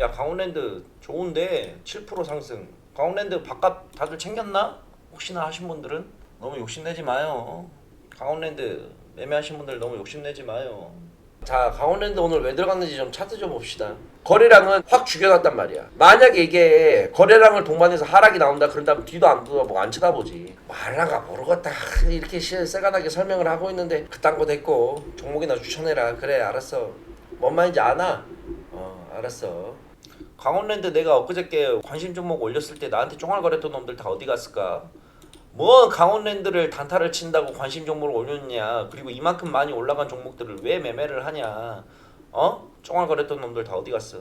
야 강원랜드 좋은데 7% 상승. 강원랜드 바깥 다들 챙겼나? 혹시나 하신 분들은 너무 욕심내지 마요. 강원랜드 매매하신 분들 너무 욕심내지 마요. 자 강원랜드 오늘 왜 들어갔는지 좀 차트 좀 봅시다. 거래량은 확 죽여놨단 말이야. 만약에 이게 거래량을 동반해서 하락이 나온다 그런다면 뒤도 안 돌아보고 안 쳐다보지. 말라가 모르겠다 이렇게 시- 세간하게 설명을 하고 있는데 그딴 거 됐고 종목이나 추천해라. 그래 알았어. 뭔 말인지 아나? 어 알았어. 강원랜드 내가 엊그저께 관심 종목 올렸을 때 나한테 쫑알 거랬던 놈들 다 어디 갔을까? 뭐 강원랜드를 단타를 친다고 관심 종목을 올렸냐? 그리고 이만큼 많이 올라간 종목들을 왜 매매를 하냐? 어? 쫑알 거랬던 놈들 다 어디 갔어?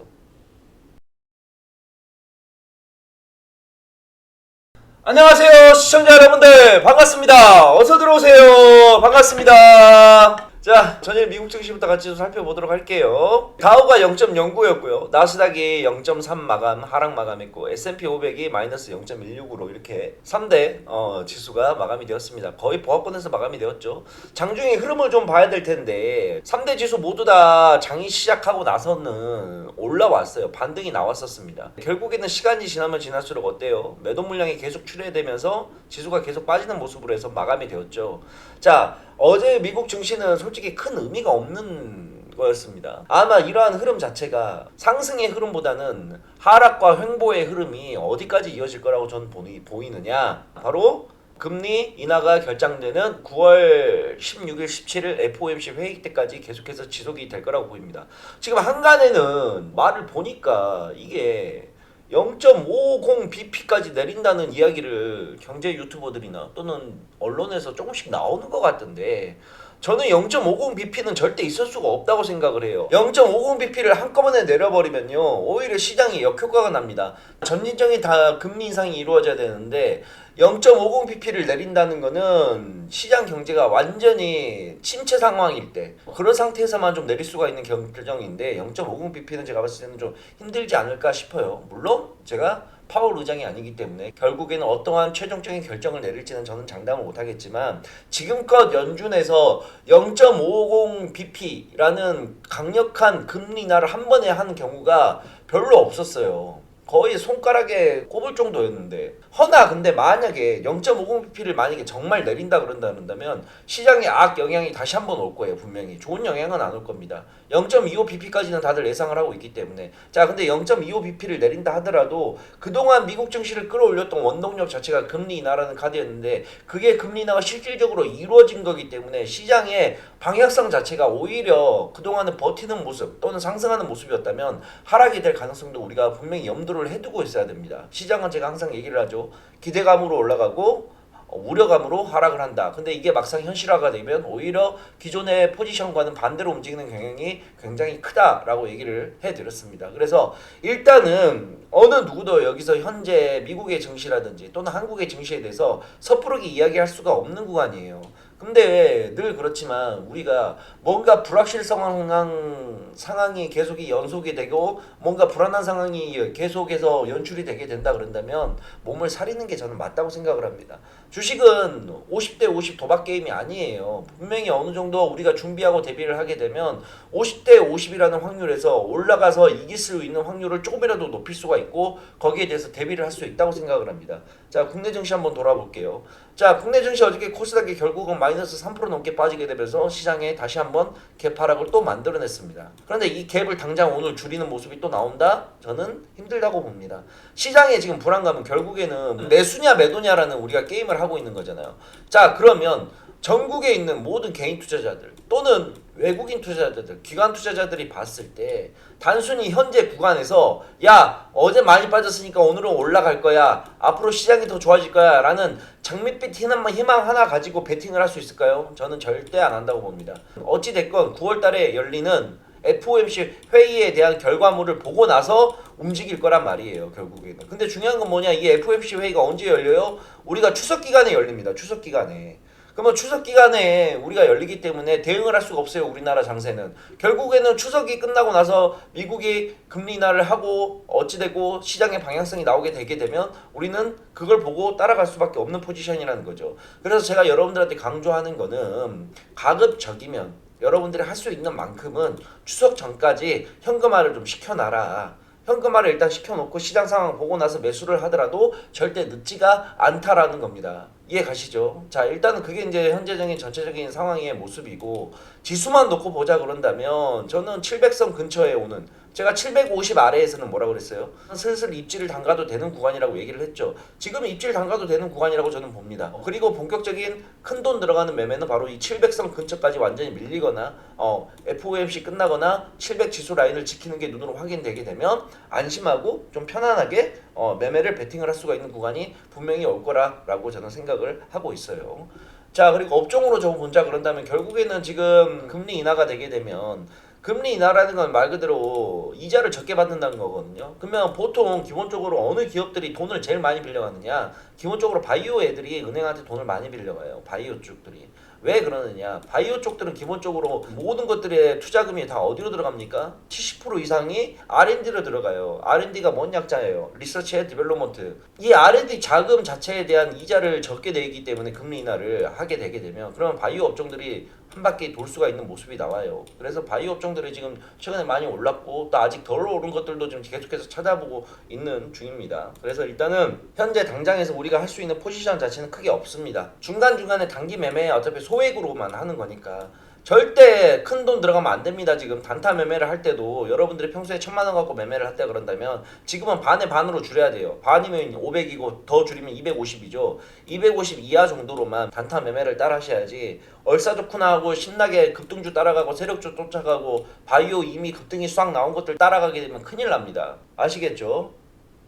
안녕하세요 시청자 여러분들 반갑습니다 어서 들어오세요 반갑습니다 자 전일 미국 증시부터 같이 좀 살펴보도록 할게요. 다우가 0.09였고요. 나스닥이 0.3 마감 하락 마감했고 S&P 500이 마이너스 0.16으로 이렇게 3대 어, 지수가 마감이 되었습니다. 거의 보합권에서 마감이 되었죠. 장중의 흐름을 좀 봐야 될 텐데 3대 지수 모두 다 장이 시작하고 나서는 올라왔어요. 반등이 나왔었습니다. 결국에는 시간이 지나면 지날수록 어때요? 매도 물량이 계속 출회되면서 지수가 계속 빠지는 모습으로 해서 마감이 되었죠 자 어제 미국 증시는 솔직히 큰 의미가 없는 거였습니다. 아마 이러한 흐름 자체가 상승의 흐름보다는 하락과 횡보의 흐름이 어디까지 이어질 거라고 저는 보이, 보이느냐? 바로 금리 인하가 결정되는 9월 16일, 17일 FOMC 회의 때까지 계속해서 지속이 될 거라고 보입니다. 지금 한간에는 말을 보니까 이게 0.50bp까지 내린다는 이야기를 경제 유튜버들이나 또는 언론에서 조금씩 나오는 것 같던데 저는 0.50bp는 절대 있을 수가 없다고 생각을 해요. 0.50bp를 한꺼번에 내려버리면요 오히려 시장이 역효과가 납니다. 전진적인 다 금리 인상이 이루어져야 되는데 0.50bp를 내린다는 거는 시장 경제가 완전히 침체 상황일 때 그런 상태에서만 좀 내릴 수가 있는 결정인데 0.50bp는 제가 봤을 때는 좀 힘들지 않을까 싶어요. 물론 제가 파월 의장이 아니기 때문에 결국에는 어떠한 최종적인 결정을 내릴지는 저는 장담을 못하겠지만 지금껏 연준에서 0.50bp라는 강력한 금리 인하를 한 번에 하는 경우가 별로 없었어요. 거의 손가락에 꼽을 정도였는데 허나 근데 만약에 0.50bp를 만약에 정말 내린다 그런다 그런다면 시장에 악 영향이 다시 한번 올 거예요 분명히. 좋은 영향은 안 올 겁니다. 0.25bp까지는 다들 예상을 하고 있기 때문에. 자 근데 0.25bp를 내린다 하더라도 그동안 미국 증시를 끌어올렸던 원동력 자체가 금리 인하라는 카드였는데 그게 금리 인하가 실질적으로 이루어진 거기 때문에 시장의 방향성 자체가 오히려 그동안은 버티는 모습 또는 상승하는 모습이었다면 하락이 될 가능성도 우리가 분명히 염두 를 해두고 있어야 됩니다. 시장은 제가 항상 얘기를 하죠. 기대감으로 올라가고 어, 우려감으로 하락을 한다. 근데 이게 막상 현실화가 되면 오히려 기존의 포지션과는 반대로 움직이는 경향이 굉장히 크다라고 얘기를 해드렸습니다. 그래서 일단은 어느 누구도 여기서 현재 미국의 증시라든지 또는 한국의 증시에 대해서 섣부르게 이야기할 수가 없는 구간이에요. 근데 늘 그렇지만 우리가 뭔가 불확실 상황 상황이 계속이 연속이 되고 뭔가 불안한 상황이 계속해서 연출이 되게 된다 그런다면 몸을 사리는 게 저는 맞다고 생각을 합니다. 주식은 50대 50 도박 게임이 아니에요. 분명히 어느 정도 우리가 준비하고 대비를 하게 되면 50대 50이라는 확률에서 올라가서 이길 수 있는 확률을 조금이라도 높일 수가 있고 거기에 대해서 대비를 할 수 있다고 생각을 합니다. 자, 국내 증시 한번 돌아볼게요. 자, 국내 증시 어저께 코스닥이 결국은 마이너스 3% 넘게 빠지게 되면서 시장에 다시 한번 갭 하락을 또 만들어냈습니다. 그런데 이 갭을 당장 오늘 줄이는 모습이 또 나온다? 저는 힘들다고 봅니다. 시장의 지금 불안감은 결국에는 매수냐 매도냐라는 우리가 게임을 하고 있는 거잖아요. 자, 그러면 전국에 있는 모든 개인 투자자들 또는 외국인 투자자들, 기관 투자자들이 봤을 때 단순히 현재 구간에서 야 어제 많이 빠졌으니까 오늘은 올라갈 거야 앞으로 시장이 더 좋아질 거야 라는 장밋빛 희망, 하나 가지고 베팅을 할 수 있을까요? 저는 절대 안 한다고 봅니다. 어찌 됐건 9월달에 열리는 FOMC 회의에 대한 결과물을 보고 나서 움직일 거란 말이에요 결국에는. 근데 중요한 건 뭐냐 이 FOMC 회의가 언제 열려요? 우리가 추석 기간에 열립니다. 추석 기간에. 그러면 추석 기간에 우리가 열리기 때문에 대응을 할 수가 없어요 우리나라 장세는. 결국에는 추석이 끝나고 나서 미국이 금리 인하를 하고 어찌되고 시장의 방향성이 나오게 되게 되면 우리는 그걸 보고 따라갈 수밖에 없는 포지션이라는 거죠. 그래서 제가 여러분들한테 강조하는 거는 가급적이면 여러분들이 할 수 있는 만큼은 추석 전까지 현금화를 좀 시켜놔라. 현금화를 일단 시켜놓고 시장 상황 보고 나서 매수를 하더라도 절대 늦지가 않다라는 겁니다. 이해 가시죠? 자 일단은 그게 이제 현재적인 전체적인 상황의 모습이고 지수만 놓고 보자 그런다면 저는 700선 근처에 오는 제가 750 아래에서는 뭐라 그랬어요? 슬슬 입지를 담가도 되는 구간이라고 얘기를 했죠. 지금 입지를 담가도 되는 구간이라고 저는 봅니다. 그리고 본격적인 큰 돈 들어가는 매매는 바로 이 700선 근처까지 완전히 밀리거나 어, FOMC 끝나거나 700 지수 라인을 지키는 게 눈으로 확인되게 되면 안심하고 좀 편안하게 어, 매매를 베팅을 할 수가 있는 구간이 분명히 올 거라라고 저는 생각을 하고 있어요. 자 그리고 업종으로 저 본자 그런다면 결국에는 지금 금리 인하가 되게 되면 금리 인하라는 건 말 그대로 이자를 적게 받는다는 거거든요. 그러면 보통 기본적으로 어느 기업들이 돈을 제일 많이 빌려가느냐? 기본적으로 바이오 애들이 은행한테 돈을 많이 빌려가요. 바이오 쪽들이. 왜 그러느냐? 바이오 쪽들은 기본적으로 모든 것들의 투자금이 다 어디로 들어갑니까? 70% 이상이 R&D로 들어가요. R&D가 뭔 약자예요? 리서치 앤 디벨롭먼트. 이 R&D 자금 자체에 대한 이자를 적게 내기 때문에 금리 인하를 하게 되게 되면 그러면 바이오 업종들이 한 바퀴 돌 수가 있는 모습이 나와요. 그래서 바이오 업종들이 지금 최근에 많이 올랐고 또 아직 덜 오른 것들도 지금 계속해서 찾아보고 있는 중입니다. 그래서 일단은 현재 당장에서 우리가 할 수 있는 포지션 자체는 크게 없습니다. 중간 중간에 단기 매매 어차피 소액으로만 하는 거니까. 절대 큰 돈 들어가면 안 됩니다. 지금 단타 매매를 할 때도 여러분들이 평소에 천만 원 갖고 매매를 했다 그런다면 지금은 반에 반으로 줄여야 돼요. 반이면 500이고 더 줄이면 250이죠. 250 이하 정도로만 단타 매매를 따라 하셔야지 얼싸 좋구나 하고 신나게 급등주 따라가고 세력주 쫓아가고 바이오 이미 급등이 싹 나온 것들 따라가게 되면 큰일 납니다. 아시겠죠?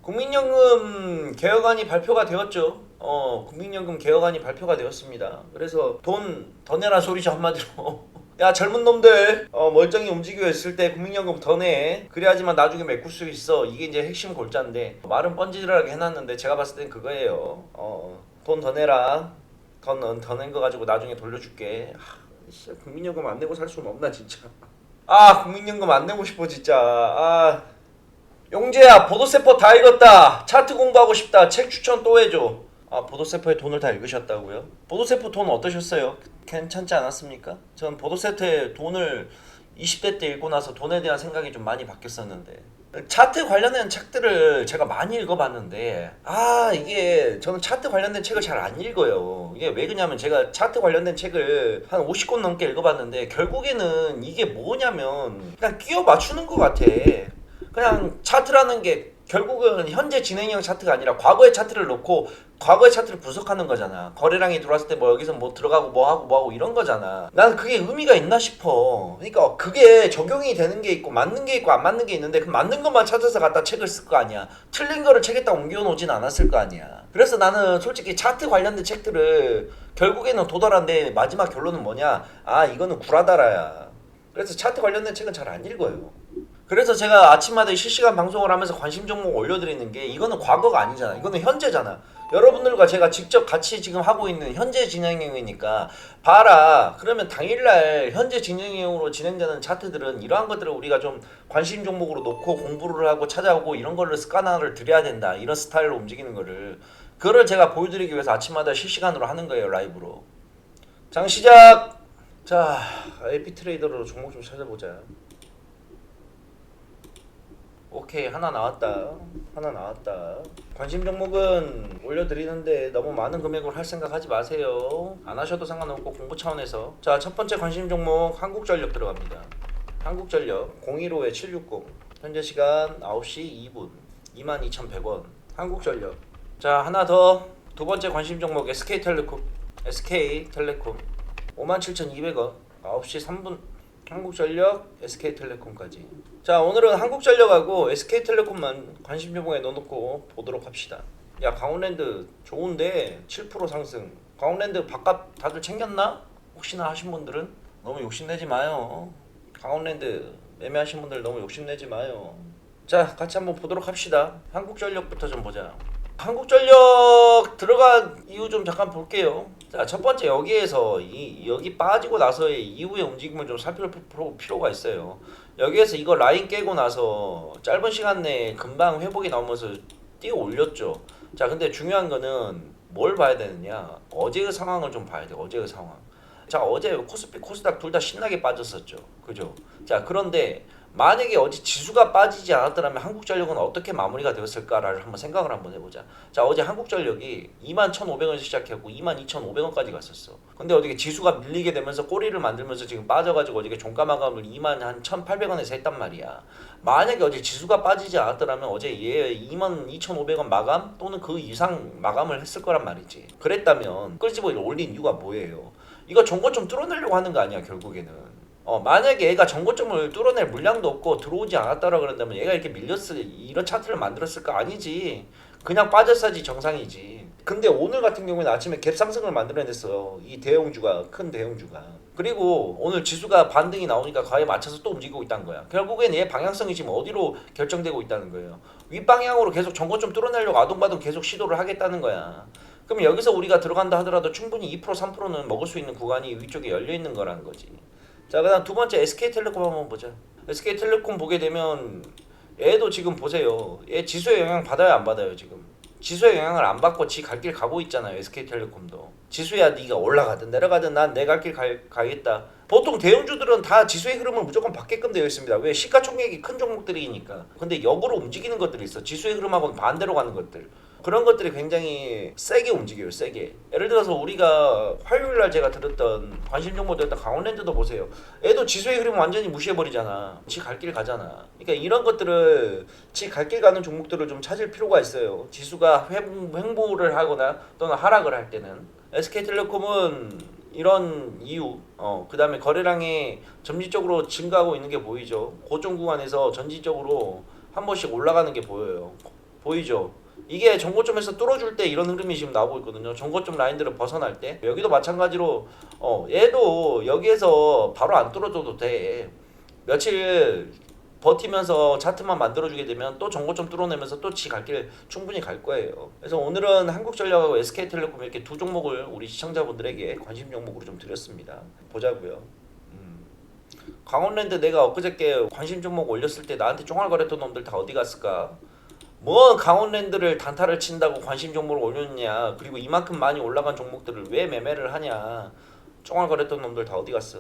국민연금 개혁안이 발표가 되었죠. 어, 국민연금 개혁안이 발표가 되었습니다. 그래서 돈 더 내라 소리죠 한마디로. 야 젊은 놈들 어, 멀쩡히 움직여 있을 때 국민연금 더 내. 그래야지만 나중에 메꿀 수 있어. 이게 이제 핵심 골자인데 말은 뻔질하게 해놨는데 제가 봤을 땐 그거예요. 어, 돈 더 내라. 더낸 거 가지고 나중에 돌려줄게. 하, 진짜 국민연금 안 내고 살 수는 없나 진짜. 아 국민연금 안 내고 싶어 진짜. 아. 용재야 보도세포 다 읽었다 차트 공부하고 싶다 책 추천 또 해줘 아 보도세포에 돈을 다 읽으셨다고요? 보도세포 돈 어떠셨어요? 괜찮지 않았습니까? 전 보도세포에 돈을 20대 때 읽고 나서 돈에 대한 생각이 좀 많이 바뀌었었는데 차트 관련된 책들을 제가 많이 읽어봤는데 아 이게 저는 차트 관련된 책을 잘 안 읽어요 이게 왜 그러냐면 제가 차트 관련된 책을 한 50권 넘게 읽어봤는데 결국에는 이게 뭐냐면 그냥 끼워 맞추는 것 같아 그냥 차트라는 게 결국은 현재 진행형 차트가 아니라 과거의 차트를 놓고 과거의 차트를 분석하는 거잖아. 거래량이 들어왔을 때 뭐 여기서 뭐 들어가고 뭐 하고 뭐 하고 이런 거잖아. 나는 그게 의미가 있나 싶어. 그러니까 그게 적용이 되는 게 있고 맞는 게 있고 안 맞는 게 있는데 그 맞는 것만 찾아서 갖다 책을 쓸 거 아니야. 틀린 거를 책에다 옮겨 놓진 않았을 거 아니야. 그래서 나는 솔직히 차트 관련된 책들을 결국에는 도달한데 마지막 결론은 뭐냐? 아 이거는 구라다라야. 그래서 차트 관련된 책은 잘 안 읽어요. 그래서 제가 아침마다 실시간 방송을 하면서 관심 종목 올려드리는 게 이거는 과거가 아니잖아. 이거는 현재잖아. 여러분들과 제가 직접 같이 지금 하고 있는 현재 진행형이니까 봐라. 그러면 당일날 현재 진행형으로 진행되는 차트들은 이러한 것들을 우리가 좀 관심 종목으로 놓고 공부를 하고 찾아오고 이런 거를 습관화를 드려야 된다. 이런 스타일로 움직이는 거를 그거를 제가 보여드리기 위해서 아침마다 실시간으로 하는 거예요. 라이브로. 장 시작. 자, 에피 트레이더로 종목 좀 찾아보자. 오케이 하나 나왔다. 하나 나왔다. 관심 종목은 올려드리는데 너무 많은 금액으로 할 생각 하지 마세요. 안 하셔도 상관없고 공부 차원에서. 자 첫 번째 관심 종목 한국전력 들어갑니다. 한국전력 015에 760 현재 시간 9시 2분 22,100원. 한국전력. 자 하나 더. 두 번째 관심 종목 SK텔레콤. SK텔레콤. 57,200원. 9시 3분 한국전력, SK텔레콤까지. 자 오늘은 한국전력하고 SK텔레콤만 관심 종목에 넣어놓고 보도록 합시다. 야 강원랜드 좋은데 7% 상승. 강원랜드 바깥 다들 챙겼나? 혹시나 하신 분들은 너무 욕심내지 마요. 강원랜드 매매하신 분들 너무 욕심내지 마요. 자 같이 한번 보도록 합시다. 한국전력부터 좀 보자. 한국전력 들어간 이유 좀 잠깐 볼게요. 자, 첫 번째 여기에서 이 여기 빠지고 나서의 이후의 움직임을 좀 살펴볼 필요가 있어요. 여기에서 이거 라인 깨고 나서 짧은 시간 내에 금방 회복이 나오면서 뛰어 올렸죠. 자, 근데 중요한 거는 뭘 봐야 되느냐? 어제의 상황을 좀 봐야 돼. 어제의 상황. 자, 어제 코스피 코스닥 둘 다 신나게 빠졌었죠. 그죠? 자, 그런데 만약에 어제 지수가 빠지지 않았더라면 한국전력은 어떻게 마무리가 되었을까를 한번 생각을 한번 해보자. 자 어제 한국전력이 21,500원에서 시작했고 22,500원까지 갔었어. 근데 어떻게 지수가 밀리게 되면서 꼬리를 만들면서 지금 빠져가지고 어저께 종가 마감을 21,800원에서 했단 말이야. 만약에 어제 지수가 빠지지 않았더라면 어제 얘 22,500원 마감 또는 그 이상 마감을 했을 거란 말이지. 그랬다면 끌집어 올린 이유가 뭐예요? 이거 정고 좀 뚫어내려고 하는 거 아니야 결국에는. 어 만약에 얘가 정고점을 뚫어낼 물량도 없고 들어오지 않았다라 그런다면 얘가 이렇게 밀렸을 이런 차트를 만들었을까 아니지. 그냥 빠졌어야지 정상이지. 근데 오늘 같은 경우에는 아침에 갭 상승을 만들어냈어요. 이 대형주가 큰 대형주가. 그리고 오늘 지수가 반등이 나오니까 가에 맞춰서 또 움직이고 있다는 거야. 결국엔 얘 방향성이 지금 어디로 결정되고 있다는 거예요? 윗방향으로 계속 정고점 뚫어내려고 아동바동 계속 시도를 하겠다는 거야. 그럼 여기서 우리가 들어간다 하더라도 충분히 2% 3%는 먹을 수 있는 구간이 위쪽에 열려 있는 거라는 거지 자 그다음 두 번째 SK텔레콤 한번 보자. SK텔레콤 보게 되면 얘도 지금 보세요. 얘 지수의 영향 받아요 안 받아요 지금? 지수의 영향을 안 받고 지 갈 길 가고 있잖아요 SK텔레콤도. 지수야 네가 올라가든 내려가든 난 내 갈 길 가겠다. 보통 대형주들은 다 지수의 흐름을 무조건 받게끔 되어 있습니다. 왜 시가총액이 큰 종목들이니까. 근데 역으로 움직이는 것들이 있어. 지수의 흐름하고는 반대로 가는 것들. 그런 것들이 굉장히 세게 움직여요, 세게. 예를 들어서 우리가 화요일 날 제가 들었던 관심 정보드렸던 강원랜드도 보세요. 애도 지수의 흐름 완전히 무시해 버리잖아. 지 갈 길 가잖아. 그러니까 이런 것들을 지 갈 길 가는 종목들을 좀 찾을 필요가 있어요. 지수가 횡- 횡보를 하거나 또는 하락을 할 때는. SK텔레콤은 이런 이유, 어, 그 다음에 거래량이 점진적으로 증가하고 있는 게 보이죠. 고점 구간에서 전진적으로 한 번씩 올라가는 게 보여요. 보이죠? 이게 정고점에서 뚫어줄 때 이런 흐름이 지금 나오고 있거든요. 정고점 라인들을 벗어날 때 여기도 마찬가지로 어 얘도 여기에서 바로 안 뚫어줘도 돼. 며칠 버티면서 차트만 만들어주게 되면 또 정고점 뚫어내면서 또 지 갈 길 충분히 갈 거예요. 그래서 오늘은 한국전력하고 SK텔레콤 이렇게 두 종목을 우리 시청자분들에게 관심 종목으로 좀 드렸습니다. 보자고요. 음. 강원랜드 내가 엊그저께 관심 종목 올렸을 때 나한테 쫑알거렸던 놈들 다 어디 갔을까? 뭐 강원랜드를 단타를 친다고 관심 종목을 올렸냐 그리고 이만큼 많이 올라간 종목들을 왜 매매를 하냐 쫑알거렸던 놈들 다 어디 갔어?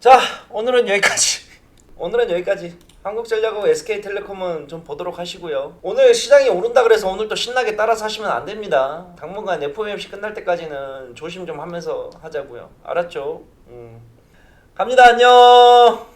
자 오늘은 여기까지. 오늘은 여기까지. 한국전력하고 SK텔레콤은 좀 보도록 하시고요. 오늘 시장이 오른다 그래서 오늘 또 신나게 따라서 하시면 안 됩니다. 당분간 FOMC 끝날 때까지는 조심 좀 하면서 하자고요. 알았죠? 음. 갑니다. 안녕